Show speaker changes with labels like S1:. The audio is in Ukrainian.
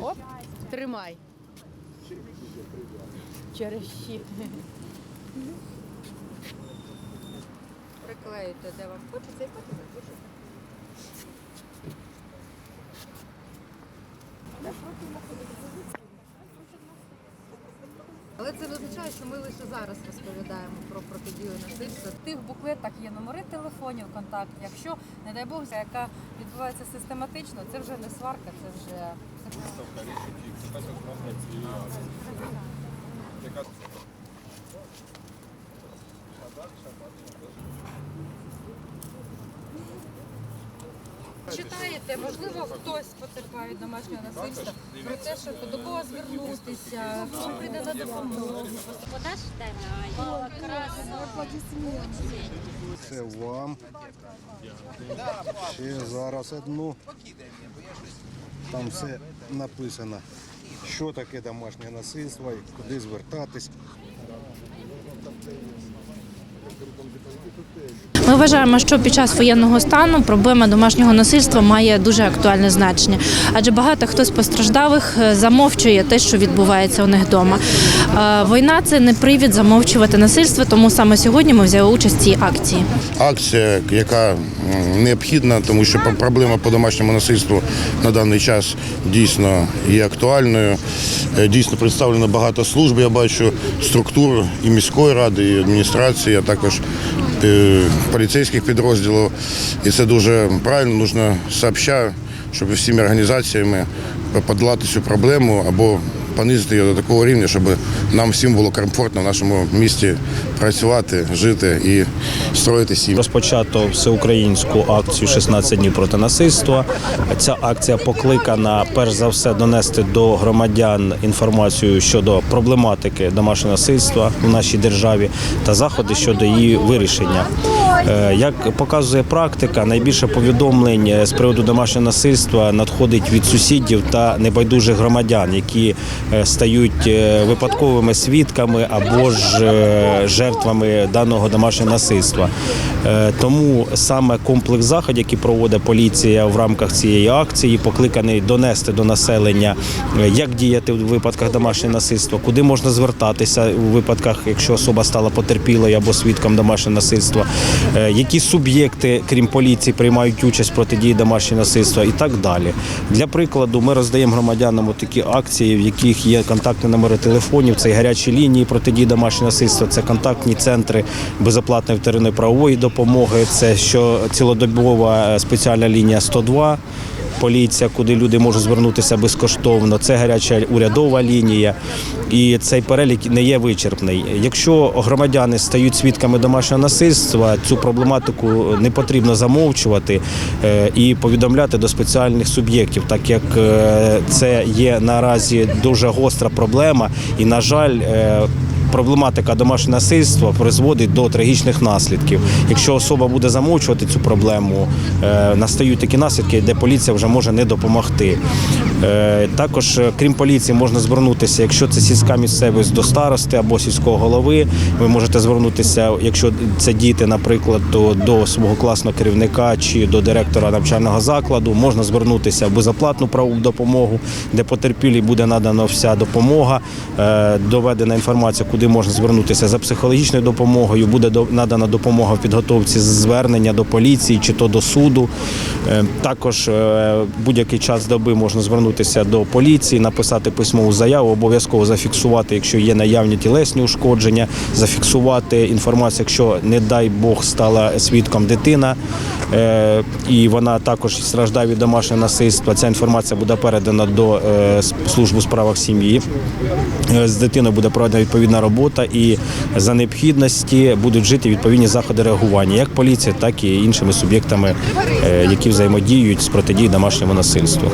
S1: Оп, тримай. Через щит. Приклеїте, де вам хочеться, і потім напишете. Але це не означає, що ми лише зараз розповідаємо про протидію насильства. В тих буклетах є номери телефонів, контакт. Якщо, не дай Бог, яка відбувається систематично, це вже не сварка, це вже Читаєте, можливо, хтось потерпає від домашнього насильства про те, що до кого звернутися, хто прийде на допомогу.
S2: Вода ж
S3: Це вам. Ще зараз одну. Там все написано, що таке домашнє насильство куди звертатись.
S4: Ми вважаємо, що під час воєнного стану проблема домашнього насильства має дуже актуальне значення, адже багато хто з постраждалих е, замовчує те, що відбувається у них вдома. Е, Війна це не привід замовчувати насильство, тому саме сьогодні ми взяли участь в цій акції.
S5: акція, яка необхідна, тому що проблема по домашньому насильству на даний час дійсно є актуальною. Е, Дійсно представлено багато служб. Я бачу структур і міської ради, і адміністрації, а також е, поліцейських підрозділів. І це дуже правильно, нужно сообща, щоб всіми організаціями подолати цю проблему або понизити її до такого рівня, щоб нам всім було комфортно в нашому місті працювати, жити і строїти сім'ї.
S6: Розпочато всеукраїнську акцію «16 днів проти насильства. Ця акція покликана перш за все донести до громадян інформацію щодо проблематики домашнього насильства в нашій державі та заходи щодо її вирішення. Е, Як показує практика, найбільше повідомлень е, з приводу домашнього насильства надходить від сусідів та небайдужих громадян, які е, стають випадковими свідками або ж жертвами даного домашнього насильства. Тому саме комплекс заходів, які проводить поліція в рамках цієї акції, покликаний донести до населення, як діяти в випадках домашнього насильства, куди можна звертатися у випадках, якщо особа стала потерпілою або свідком домашнього насильства, які суб'єкти, крім поліції, приймають участь в протидії домашнього насильства і так далі. Для прикладу, ми роздаємо громадянам такі акції, в яких є контактні номери телефонів, це гарячі лінії протидії домашнього насильства, це контактні центри безоплатної вторинної правової допомоги, це що цілодобова е, спеціальна лінія 102 поліція, куди люди можуть звернутися безкоштовно. Це гаряча урядова лінія, і цей перелік не є вичерпний. Якщо громадяни стають свідками домашнього насильства, цю проблематику не потрібно замовчувати е, і повідомляти до спеціальних суб'єктів, так як е, це є наразі дуже гостра проблема, і на жаль. Проблематика домашнього насильства призводить до трагічних наслідків. Якщо особа буде замовчувати цю проблему, е, настають такі наслідки, де поліція вже може не допомогти. Е, Також, е, крім поліції, можна звернутися, якщо це сільська місцевість до старости або сільського голови. Ви можете звернутися, якщо це діти, наприклад, то до свого класного керівника чи до директора навчального закладу. Можна звернутися в безоплатну правову допомогу, де потерпілій буде надана вся допомога, е, доведена інформація, куди можна звернутися за психологічною допомогою. Буде надана допомога в підготовці звернення до поліції чи то до суду. Також будь-який час доби можна звернутися до поліції, написати письмову заяву, обов'язково зафіксувати, якщо є наявні тілесні ушкодження, зафіксувати інформацію, якщо, не дай Бог, стала свідком дитина, е, і вона також страждає від домашнього насильства. Ця інформація буде передана до е, служби у справах сім'ї. Е, З дитиною буде проведена відповідна робота, і за необхідності будуть жити відповідні заходи реагування, як поліція, так і іншими суб'єктами, які взаємодіють з протидією домашньому насильству.